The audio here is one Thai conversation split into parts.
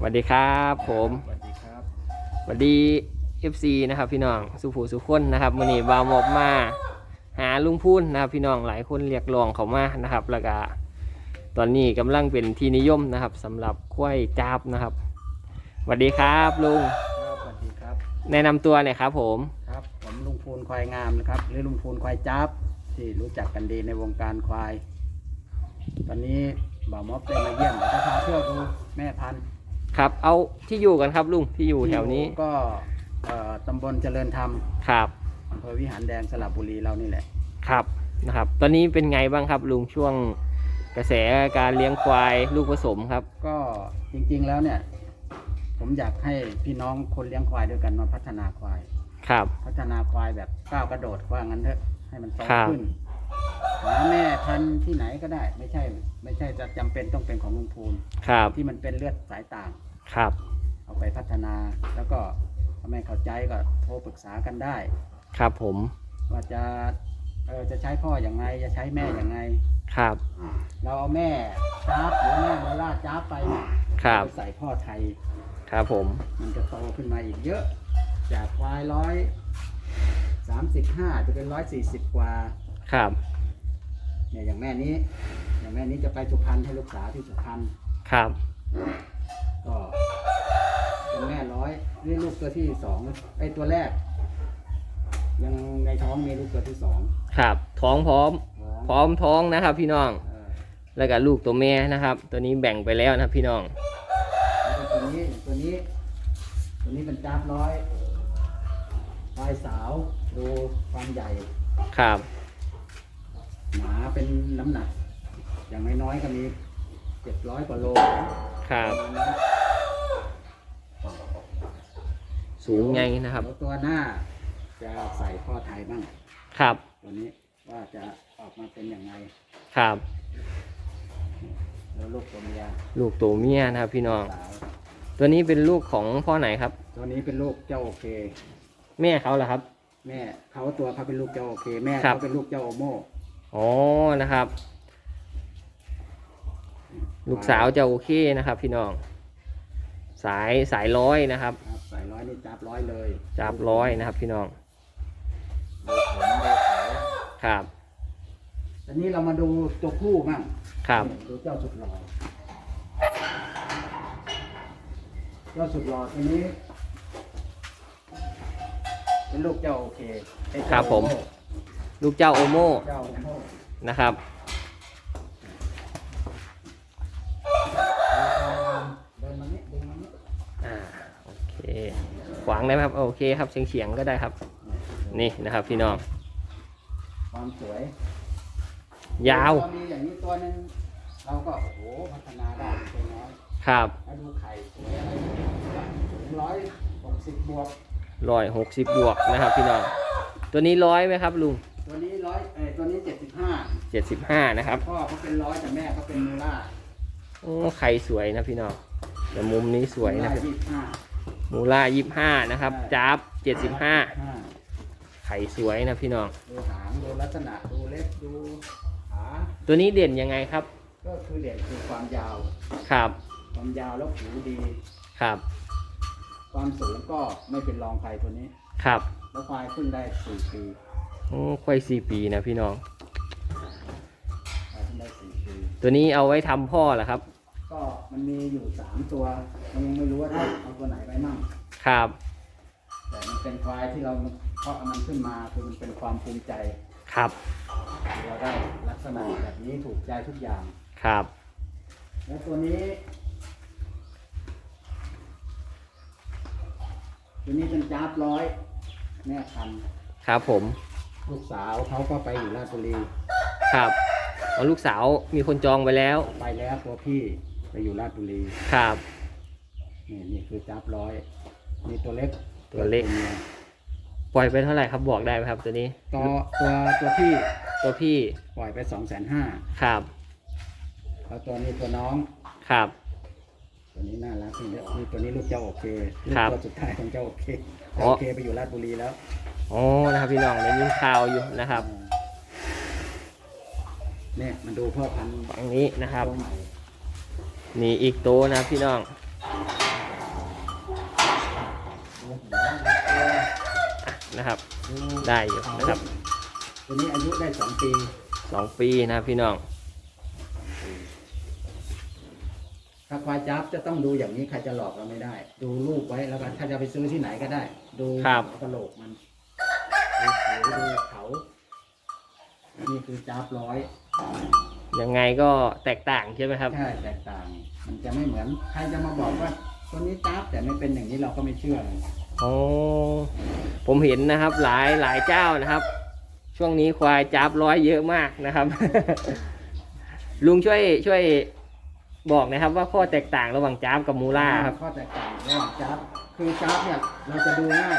สวัสดีครับผมสวัสดีครับสวัสดี FC นะครับพี่น้องสุภูสุคนนะครับวันนี้บาวหมอบมาหาลุงพูนนะครับพี่น้องหลายคนเรียกร้องเขามานะครับแล้วก็ตอนนี้กำลังเป็นที่นิยมนะครับสำหรับกล้วยจับนะครับสวัสดีครับลุงครับสวัสดีครับ แนะนำตัวหน่อยครับผมครับผมลุงพูนควายงามนะครับหรือลุงพูนควายจับที่รู้จักกันดีในวงการควาย ตอนนี้บ่าวม็อบได้มาเยี่ยมเดี๋ยวจะพาเที่ยวดูแม่พันธุ์ ครับ เอาที่อยู่กันครับลุงที่อยู่แถวนี้ที่อยู่ก็เอ่อตำบลเจริญธรรมครับอำเภอวิหารแดงสระบุรีเรานี่แหละ ครับนะครับ ตอนนี้เป็นไงบ้างครับลุงช่วงกระแสการเลี้ยงควายลูกผสมครับ ก็จริงๆแล้วเนี่ย ผมอยากให้พี่น้องคนเลี้ยงควายด้วยกันมาพัฒนาควาย ครับ พัฒนาควายแบบก้าวกระโดดว่างั้นเถอะให้มันโตครับ ขึ้นหาแม่พันธุ์ที่ไหนก็ได้ ไม่ใช่ ไม่ใช่จะจำเป็นต้องเป็นของลุงพูนครับที่มันเป็นเลือดสายต่าง ครับ เอาไปพัฒนาแล้วก็ถ้าไม่เข้าใจก็โทรปรึกษากันได้ ครับผม ว่าจะเออจะใช้พ่ออย่างไงจะใช้แม่อย่างไง ครับ เราเอาแม่จ้าบหรือแม่โมล่าจ้าบไปเนี่ยครับไปใส่พ่อไทย ครับผม มันจะโตขึ้นมาอีกเยอะ จากควายร้อยสามสิบห้าจะเป็นร้อยสี่สิบกว่าครับ เนี่ยอย่างแม่นี้ อย่างแม่นี้จะไปสุพรรณให้ลูกสาวที่สุพรรณครับ ก็เป็นแม่ร้อยนี่ลูกตัวที่สองไอ้ตัวแรก ยังในท้องมีลูกตัวที่สองครับ ท้องพร้อมท้องพร้อมท้องนะครับ พี่น้อง เออแล้วก็ลูกตัวแม่นะครับ ตัวนี้แบ่งไปแล้วนะครับ พี่น้อง แล้วก็ตัวนี้ตัวนี้ ตัวนี้เป็นจ้าบร้อยควายสาวดูความใหญ่ ครับหนาเป็นน้ำหนัก อย่างน้อยๆก็มีเจ็ดร้อยกว่าโล ครับประมาณนั้นสูงไงนะครับเดี๋ยวตัวหน้าจะใส่พ่อไทยบ้างครับ ตัวนี้ว่าจะออกมาเป็นอย่างไรครับ แล้วลูกตัวเมียลูกตัวเมียนะครับ พี่น้อง สาวตัวนี้เป็นลูกของพ่อไหนครับ ตัวนี้เป็นลูกเจ้าโอเค แม่เขาเหรอครับ แม่เขาตัวเขาเป็นลูกเจ้าโอเค แม่ครับ เขาเป็นลูกเจ้าโอโมอ๋อนะครับ ลูกสาวจะโอเคนะครับ พี่น้อง สายสายร้อยนะครับ ครับใส่ร้อยนี่จับร้อยเลยจับร้อยนะครับ พี่น้องดูผมดูเขาครับทีนี้เรามาดูตัวผู้บ้างครับนี่ดูเจ้าสุดหล่อเจ้าสุดหล่อตัวนี้ เป็นลูกเจ้าโอเคไอ้ครัเจ้าบผม โอโลูกเจ้าโอโมเจ้าโอโม นะครับ เดินมานี้เดินมานี้ อ่าโอเค ข วางได้ไหมครับ โอเคครับเฉียงเฉียงๆก็ได้ครับ นี่นะครับ พี่น้อง ความสวย ยาว ตัวมีอย่างนี้ตัวหนึงเราก็โอ้โหพัฒนาได้เป็นน้อยครับแล้วดูไข่สวยอะไรถึงร้อยหกสิบบวกร้อยหกสิบบวกนะครับ พี่น้อง ตัวนี้ร้อยไหมครับลุง ตัวนี้ร้อยเอ้ยตัวนี้เจ็ดสิบห้าเจ็ดสิบห้านะครับพ่อเขาเป็นร้อยแต่แม่เขาเป็นมูล่าโอ้ไข่สวยนะพี่น้องแต่มุมนี้สวยนะ มูล่ายี่สิบห้ามูล่ายี่ห้านะครับจับเจ็ดสิบห้าห้าไข่สวยนะพี่น้อง ดูหางดูลักษณะดูเล็บดูขาตัวนี้เด่นยังไงครับ ก็คือเด่นคือความยาว ครับ ความยาวแล้วผิวดี ครับ ความสูงก็ไม่เป็นรองใครตัวนี้ ครับแล้วควายขึ้นได้สี่ปีโอ้ควายสี่ปีนะพี่น้อง ควายขึ้นได้สี่ปี ตัวนี้เอาไว้ทำพ่อเหรอครับ ก็มันมีอยู่สามตัวเรายังไม่รู้ว่าจะเอาตัวไหนไปมั่ง ครับ แต่มันเป็นควายที่เราเพาะมันขึ้นมาคือมันเป็นความภูมิใจครับ เราได้ลักษณะแบบนี้ถูกใจทุกอย่าง ครับ แล้วตัวนี้ ตัวนี้เป็นจ้าบร้อยแม่พันธุ์ครับผม ลูกสาวเขาก็ไปอยู่ราชบุรี ครับเอาลูกสาวมีคนจองไปแล้ว ไปแล้วตัวพี่ ไปอยู่ราชบุรีครับ นี่นี่คือจ้าบร้อยนี่ตัวเล็กตัวเล็ก มียปล่อยไปเท่าไหร่ครับบอกได้ไหมครับตัวนี้ ตัวตัวตัวพี่ตัวพี่ปล่อยไปสองแสนห้าครับแล้วตัวนี้ตัวน้อง ครับ ตัวนี้น่ารักนี่นี่ตัวนี้ลูกเจ้าโอเคลูกครับตัวสุดท้ายของเจ้าโอเคอ๋อ โอเคไปอยู่ราชบุรีแล้วอ๋อนะครับพี่น้องได้ยินข่าวอยู่นะครับ เนี่ยมันดูพ่อพันธุ์ฝั่งนี้นะครับ ตัวใหม่ นี่อีกตัวนะพี่น้องตดูหัวดูตัวนะครับดูได้อยู่นะครับตัวนี้อายุได้สองปีสองปีนะครับพี่น้อง ถ้าควายจับจะต้องดูอย่างนี้ใครจะหลอกเราไม่ได้ ดูรูปไว้แล้วก็ถ้าจะไปซื้อที่ไหนก็ได้ ดูครับกระโหลกมันดูผิวดูเขา นี่คือจับร้อย ยังไงก็แตกต่างใช่ไหมครับ ใช่แตกต่าง มันจะไม่เหมือนใครจะมาบอกว่าตัวนี้จับแต่ไม่เป็นอย่างนี้เราก็ไม่เชื่อเลยโอ้ผมเห็นนะครับ หลายหลายเจ้านะครับ ช่วงนี้ควายจับร้อยเยอะมากนะครับ ลุงช่วยช่วยบอกนะครับ ว่าข้อแตกต่างระหว่างจับกับมูล่าครับข้อแตกต่างระหว่างจับคือจับเนี่ยเราจะดูง่าย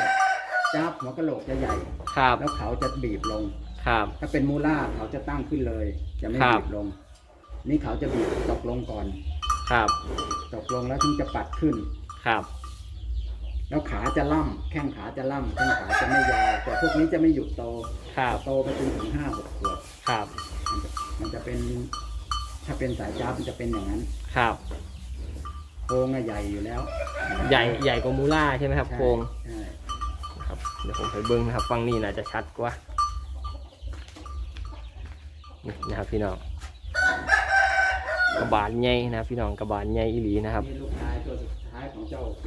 จับหัวกระโหลกจะใหญ่ครับแล้วเขาจะบีบลงครับ ถ้าเป็นมูล่าเขาจะตั้งขึ้นเลย จะไม่ครับบีบลง นี่เขาจะบีบตกลงก่อน ครับ ตกลงแล้วถึงจะปัดขึ้น ครับ แล้วขาจะล่ำแข้งขาจะล่ำแข้งขาจะไม่ยาวแต่พวกนี้จะไม่หยุดโตครับโตไปจนถึงห้าหกขวบครับ มันจะมันจะเป็น ถ้าเป็นสายจ้าบมันจะเป็นอย่างนั้น ครับโครงอะใหญ่อยู่แล้ว ใหญ่ใหญ่กว่ามูล่าใช่ไหมครับใช่โครงใช่นะครับเดี๋ยวผมไปเบิ้งนะครับฟังนี่น่าจะชัดกว่า นี่นะครับพี่น้องกระบาลใหญ่นะครับพี่น้องกระบาลใหญ่อีหลีนะครับ นี่ลูกชายตัวสุดท้ายของเจ้าโอเค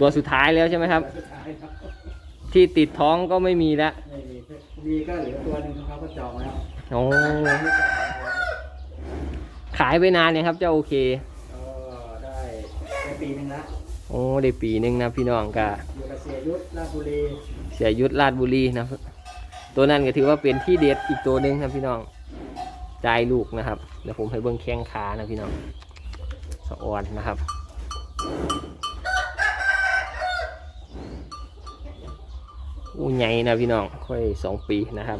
ตัวสุดท้ายแล้วใช่ไหมครับตัวสุดท้ายครับที่ติดท้องก็ไม่มีแล้วไม่มีมีก็เหลือตัวหนึ่งเขาก็จองแล้วโอ้ขายไปนานเนี่ยครับเจ้าโอเคก็ได้ได้ปีหนึ่งละโอ้ได้ปีหนึ่งนะพี่น้องกะอยู่กับเสียยุทธราชบุรีเสียยุทธราชบุรีนะครับ ตัวนั้นก็ถือว่าเป็นที่เด็ดอีกตัวหนึ่งนะพี่น้องใจายลูกนะครับเดี๋ยวผมให้เบิ้งแข้งขานะพี่น้องสะออนนะครับอู้ใหญ่นะพี่น้องค่อยสองปีนะครับ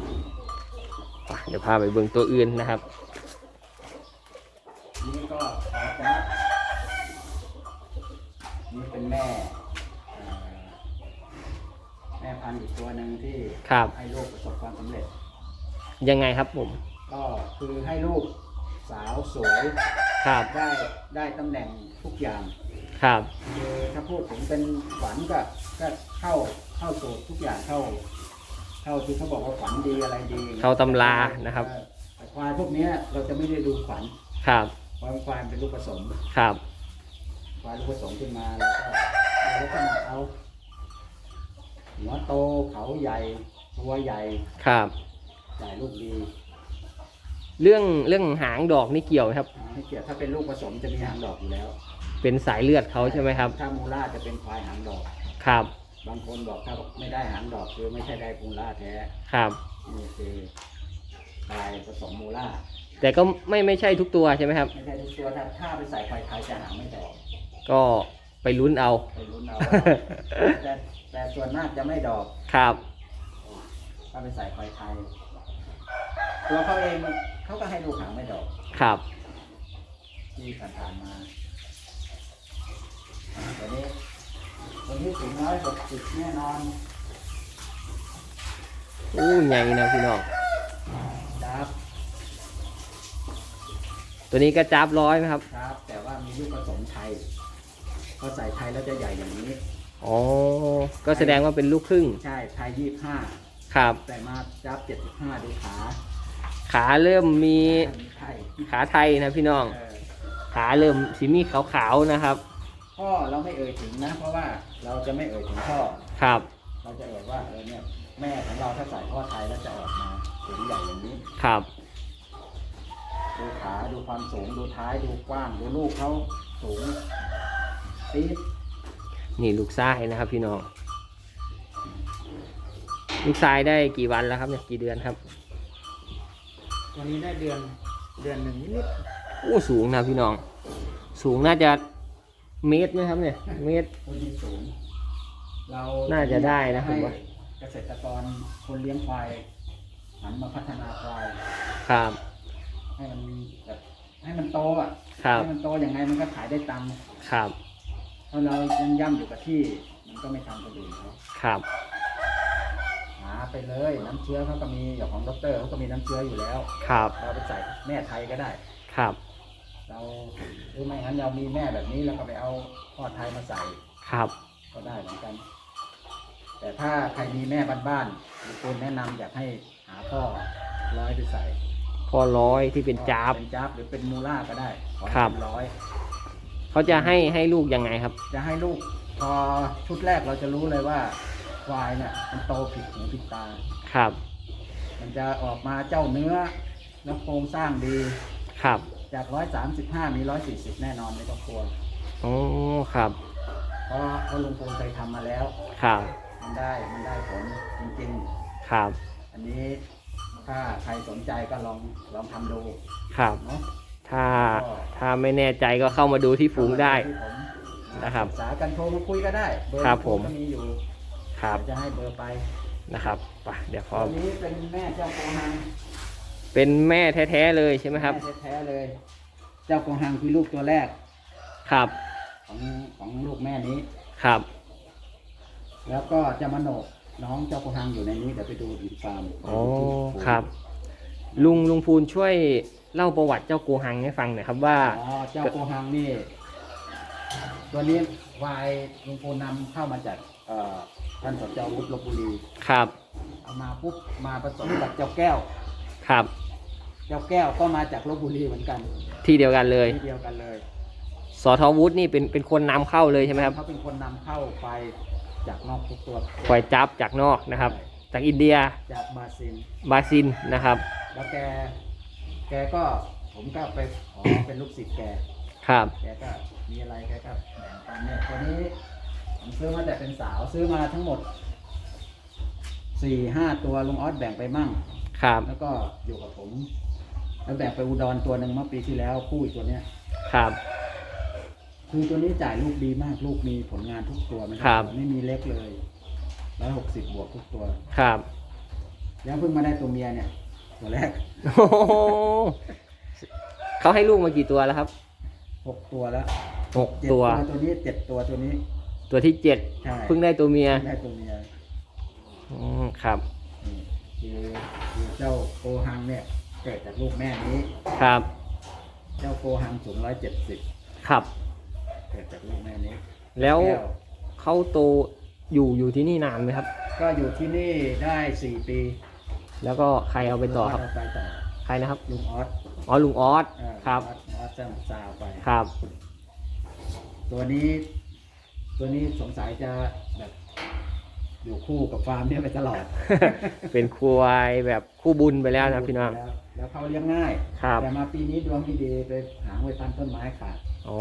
เดี๋ยวพาไปเบิ่งตัวอื่นนะครับนี่ก็ขอจับนี่เป็นแม่ ม่พันธุ์อีกตัวหนึ่งที่ครับ ให้ลูกประสบความสำเร็จ ยังไงครับผมก็คือให้ลูกสาวสวยครับได้ได้ตำแหน่งทุกอย่างครับ คือถ้าพูดถึงเป็นฝันก็ก็เข้าเข้าสู่ทุกอย่างเข้า เข้าที่เขาบอกว่าฝันดีอะไรดีเข้าตำรานะครับเออแต่ควายพวกเนี้ยเราจะไม่ได้ดูฝันครับเพราะควายเป็นลูกผสมครับ ควายลูกผสมขึ้นมาแล้วก็ดูลักษณะเขา หัวโตเขาใหญ่ ตัวใหญ่ครับจ่ายลูกดีเรื่องเรื่องหางดอกนี่เกี่ยวไหมครับให้เกียรติถ้าเป็นลูกผสมจะมีหางดอกอยู่แล้วเป็นสายเลือดเขาใช่ไหมครับ ถ้ามูล่าจะเป็นควายหางดอก ครับ บางคนบอกถ้าไม่ได้หางดอกคือไม่ใช่ได้มูล่าแท้ครับ นี่คือควายผสมมูล่าแต่ก็ไม่ไม่ใช่ทุกตัวใช่ไหมครับ ไม่ใช่ทุกตัวถ้าถ้าไปใส่ควายไทยจะหางไม่ดอก ก็ไปลุ้นเอา ไปลุ้นเอาแต่ แต่ส่วนมากจะไม่ดอกครับ ถ้าไปใส่ควายไทยตัวเขาเองมันเขาก็ให้ลูกหางไม่ดอกครับ ที่ผ่านๆมาตัวนี้ตัวนี้สูงน้อยหกสิบแน่นอนอู้ใหญ่นะพี่น้องครับตัวนี้ก็จับร้อยไหมครับ ครับ แต่ว่ามีลูกผสมไทยพอใส่ไทยแล้วจะใหญ่อย่างนี้ อ๋อ ก็แสดงว่าเป็นลูกครึ่ง ใช่ไทยยี่ห้าครับ แต่มาจับเจ็ดสิบห้าดูขาขาเริ่มมีมีไทยขาไทยนะพี่น้องเออขาเริ่มสีมีขาวๆนะครับ พ่อเราไม่เอ่ยถึงนะ เพราะว่าเราจะไม่เอ่ยถึงพ่อ ครับ เราจะเอ่ยว่าเออเนี่ยแม่ของเราถ้าใส่พ่อไทยแล้วจะออกมาสูงใหญ่อย่างนี้ ครับ ดูขาดูความสูงดูท้ายดูกว้างดูลูกเขาสูงปี๊ด นี่ลูกทรายนะครับ พี่น้อง ลูกทรายได้กี่วันแล้วครับเนี่ยกี่เดือนครับวันนี้ได้เดือนเดือนหนึ่งนิดอู้สูงนะพี่น้อง สูงน่าจะเมตรไหมครับ เนี่ย เมตรๆคนที่สูงเราน่าจะได้นะผมว่าให้เกษตรกรคนเลี้ยงควายหันมาพัฒนาควายครับ ให้มันแบบให้มันโตอะครับ ให้มันโตอย่างไงมันก็ขายได้ตังค์ครับ ถ้าเรายังย่ำอยู่กับที่ มันก็ไม่ทำคนอื่นเขาครับ หาไปเลยน้ำเชื้อเขาก็มีอย่างของดอกเตอร์เขาก็มีน้ำเชื้ออยู่แล้ว ครับ เราไปใส่แม่ไทยก็ได้ ครับ เราหรือไม่งั้นเรามีแม่แบบนี้แล้วก็ไปเอาพ่อไทยมาใส่ครับ ก็ได้เหมือนกัน แต่ถ้าใครมีแม่บ้านๆหรือคนแนะนำอยากให้หาพ่อร้อยไปใส่พ่อร้อยที่เป็นจ้าบ เป็นจับหรือเป็นมูล่าก็ได้ขอให้ครับ เป็นร้อย เขาจะให้ให้ลูกยังไงครับ จะให้ลูกพอชุดแรกเราจะรู้เลยว่าควายเนี่ยมันโตผิดหูผิดตา ครับ มันจะออกมาเจ้าเนื้อแล้วโครงสร้างดี ครับ จากร้อยสามสิบห้ามีร้อยสี่สิบแน่นอนไม่ต้องกลัวอ๋อครับ เพราะเพราะลุงพลเคยทำมาแล้ว ครับ มันได้มันได้ผลจริงครับ ๆ อันนี้ถ้าใครสนใจก็ลองลองทำดูครับ เนาะถ้าถ้า ไม่แน่ใจก็เข้ามาดูที่ฝูงได้ที่ผมนะครับปรึกษากันโทรมาคุยก็ได้เบอร์ครับผม ก็มีอยู่ครับเดี๋ยวจะให้เบอร์ไปนะครับไปเดี๋ยวพอตัวนี้เป็นแม่เจ้าโกหังเป็นแม่แท้ๆเลยใช่ไหมครับ แม่แท้ๆเลย เจ้าโกหังคือลูกตัวแรกครับของของลูกแม่นี้ ครับ แล้วก็จะมาโหนกน้องเจ้าโกหังอยู่ในนี้เดี๋ยวไปดูอีกฟาร์มอ๋อครับ ลุงลุงพูนช่วย เล่าประวัติเจ้าโกหังให้ฟังหน่อยครับว่า อ๋อเจ้าโกหังนี่ ตัวนี้วายลุงปูนำเข้ามาจากเอ่อท่านสจวุฒิลบบุรีครับ เอามาปุ๊บมาผสมกับเจ้าแก้ว ครับ เจ้าแก้วก็มาจากลบบุรีเหมือนกันที่เดียวกันเลยที่เดียวกันเลยสทวุฒินี่เป็นเป็นคนนำเข้าเลยใช่ไหมครับเขาเป็นคนนำเข้าไปจากนอกทุกตัวควายจับจากนอกนะครับ จากอินเดียจากบราซิลบราซิลนะครับ แล้วแก แกก็ผมก็ไปขอเป็นลูกศิษย์แก ครับ แกก็มีอะไรแกก็แบ่งปันเนี่ยตัวนี้ผมซื้อมาแต่เป็นสาวซื้อมาทั้งหมดสี่ห้าตัวลุงออสแบ่งไปมั่ง ครับ แล้วก็อยู่กับผม แล้วแบ่งไปอุดรตัวหนึ่งเมื่อปีที่แล้วคู่อีกตัวเนี้ย ครับ คือตัวนี้จ่ายลูกดีมากลูกมีผลงานทุกตัวไม่ครับ ไม่มีเล็กเลยร้อยหกสิบบวกทุกตัว ครับ แล้วเพิ่งมาได้ตัวเมียเนี่ย ตัวแรกโอ้โหเขาให้ลูกมากี่ตัวแล้วครับ หกตัวแล้วหกเจ็ดตัว ตัวนี้เจ็ดตัวตัวนี้ ตัวที่เจ็ดใช่ เพิ่งได้ตัวเมียได้ตัวเมียอืมครับ นี่คือคือเจ้าโกหังเนี่ยเกิดจากลูกแม่นี้ ครับ เจ้าโกหังสูงร้อยเจ็ดสิบครับ เกิดจากลูกแม่นี้แล้วก้เขาโตอยู่อยู่ที่นี่นานไหมครับ ก็อยู่ที่นี่ได้สี่ปี แล้วก็ใครเอาไปต่อครับ เาไปต่อใครนะครับ ลุงออสอ๋อลุงออส เออครับ ลุงออสจะซาวไป ครับ ตัวนี้ ตัวนี้สงสัยจะแบบอยู่คู่กับฟาร์มเนี่ยไปตลอดเป็นควายแบบคู่บุญไปแล้วนะพี่น้อง แล้วแล้วเขาเลี้ยงง่าย ครับ แต่มาปีนี้ดวงไม่ดีไปหางไปพันต้นไม้ขาดอ๋อ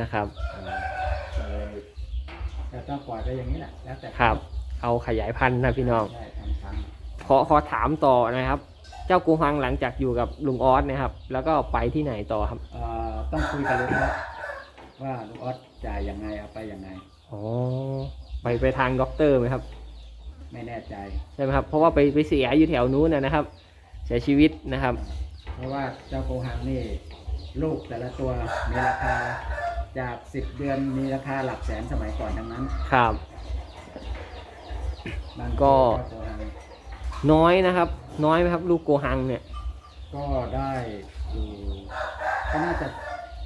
นะครับ เออก็เลยแต่ต้องปล่อยไปอย่างนี้แหละ แล้วแต่ครับ เอาขยายพันธุ์นะพี่น้องใช่ทำพันธุ์ข อขอถามต่อนะครับ เจ้ากูฮังหลังจากอยู่กับลุงออสนะครับ แล้วก็ไปที่ไหนต่อครับเอ่อต้องคุยกับลุงออสว่าลุงออสจ่ายยังไงเอาไปยังไง อ๋อไปไปทางด็อกเตอร์ไหมครับไม่แน่ใจ ใช่ไหมครับ เพราะว่าไปไปเสียอยู่แถวนู้นนะนะครับ เสียชีวิตนะครับ เพราะว่าเจ้าโกหังนี่ลูกแต่ละตัวมีราคาจากสิบเดือนมีราคาหลักแสนสมัยก่อนทั้งนั้นครับบางก็ตัวเจ้าโกหัง น้อยนะครับ น้อยไหมครับ ลูกโกฮังเนี่ยก็ได้อยู่ก็น่าจะ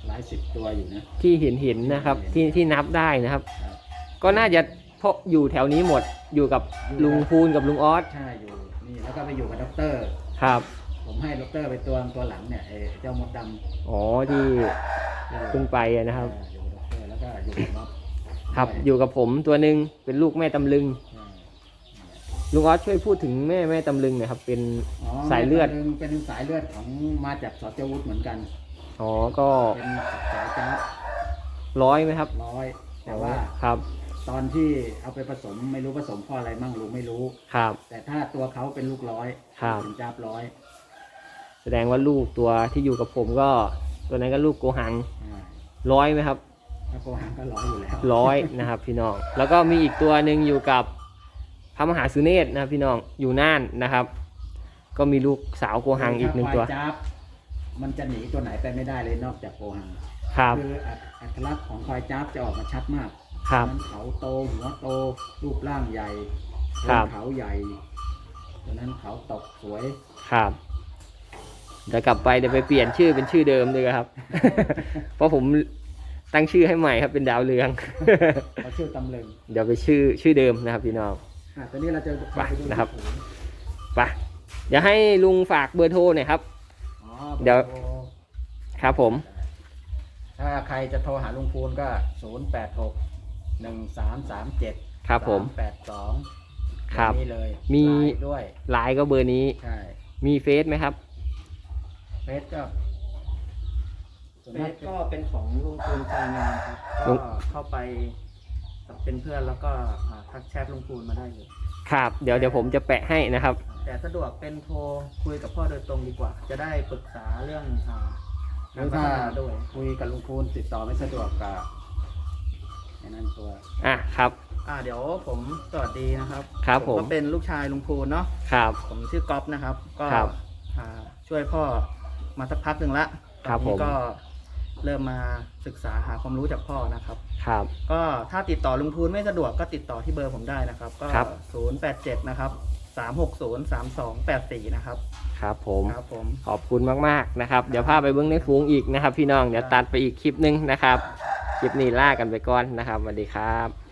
หลายสิบตัวอยู่นะ ที่เห็นเห็นนะครับ ที่ที่นับได้นะครับ ครับ ก็น่าจะเพราะอยู่แถวนี้หมดอยู่กับลุงพูนกับลุงออสใช่อยู่นี่แล้วก็ไปอยู่กับด็อกเตอร์ ครับผมให้ด็อกเตอร์ไปตัวตัวหลังเนี่ยไอ้เจ้ามดดำอ๋อที่ที่อยู่เพิ่งไปอะนะครับอ่าอยู่กับด็อกเตอร์แล้วก็อยู่กับม็อบครับ อยู่กับผมตัวหนึ่งเป็นลูกแม่ตำลึงใช่ ลุงออสช่วยพูดถึงแม่แม่ตำลึงหน่อยครับ เป็นอ๋อสายเลือด เป็นเป็นสายเลือดของมาจากสจวุฒิเหมือนกัน อ๋อ ก็เป็นสายจ้าบร้อยไหมครับร้อย แต่ว่าครับ ตอนที่เอาไปผสมไม่รู้ผสมเพ่ออะไรมั่งลุงไม่รู้ ครับ แต่ถ้าตัวเขาเป็นลูกร้อยครับ เป็นจ้าบร้อย แสดงว่าลูกตัวที่อยู่กับผมก็ ตัวนั้นก็ลูกโกหังอ่าร้อยไหมครับ ถ้าโกหังก็ร้อยอยู่แล้วร้อยนะครับ พี่น้อง แล้วก็มีอีกตัวหนึ่งอยู่กับ พระมหาสุเนศนะครับพี่น้องอยู่น่านนะครับ ก็มีลูกสาวโกหังอีกหนึ่งตัวถ้าควายจ้าบมันจะหนีตัวไหนไปไม่ได้เลยนอกจากโกหังครับคืออัตอัตลักษณ์ของควายจ้าบจะออกมาชัดมากครับนั้นเขาโตหัวโตรูปร่างใหญ่ครับ เขาใหญ่ตัวนั้นเขาตกสวยครับเดี๋ยวกลับไปเดี๋ยวไปเปลี่ยนชื่อเป็นชื่อเดิมเลยครับ เพราะผมตั้งชื่อให้ใหม่ครับเป็นดาวเรือง เขาชื่อตำลึง เดี๋ยวไปชื่อชื่อเดิมนะครับพี่น้อง อะตอนนี้เราจะไปพาดูนะครับ ที่ศูนย์ไปเดี๋ยวให้ลุงฝากเบอร์โทรหน่อยครับ อ๋อเดี๋ยวบอร์โทรครับผมถ้าใครจะโทรหาลุงพูนก็ศูนย์แปดหกหนึ่งสามสามเจ็ดครับผมแปดสองครับนี่เลยมี ไลน์ด้วย ไลน์ก็เบอร์นี้ใช่มีเฟซไหมครับ เฟซก็ส่วนเฟมากซก็เป็นของลุงคูณใจงานครับ ลุก็ง เข้าไป เป็นเพื่อนแล้วก็อ่าทักแชทลุงคูณมาได้เลยครับ เดี๋ยวเดี๋ยวผมจะแปะให้นะครับ แต่สะดวกเป็นโทรคุยกับพ่อโดยตรงดีกว่า จะได้ปรึกษาเรื่องอ่าหการืรอพัถ้าฒนาด้วย คุยกับลุงพูนติดต่อไม่สะดวกก็แค่นั้นตัว อะครับ อ่าเดี๋ยวผมสวัสดีนะครับครับผม ก็เป็นลูกชายลุงคูณเนาะครับ ผมชื่อก๊อฟนะครับ ก็ครับอ่าช่วยพ่อมาสักพักหนึ่งละครับตอนนี้ผม ก็ เริ่มมาศึกษาหาความรู้จากพ่อนะครับ ครับ ก็ถ้าติดต่อลุงพูนไม่สะดวกก็ติดต่อที่เบอร์ผมได้นะครับ ก็ ครับ 087 นะครับ 360 3284 นะครับ ครับผม ครับผม ขอบคุณมากๆนะครับ เดี๋ยวพาไปเบิ้งในฟุ้งอีกนะครับ พี่น้อง เดี๋ยวตัดไปอีกคลิปหนึงนะครับ คลิปนี้ล่ากันไปก่อนนะครับสวัสดีครับ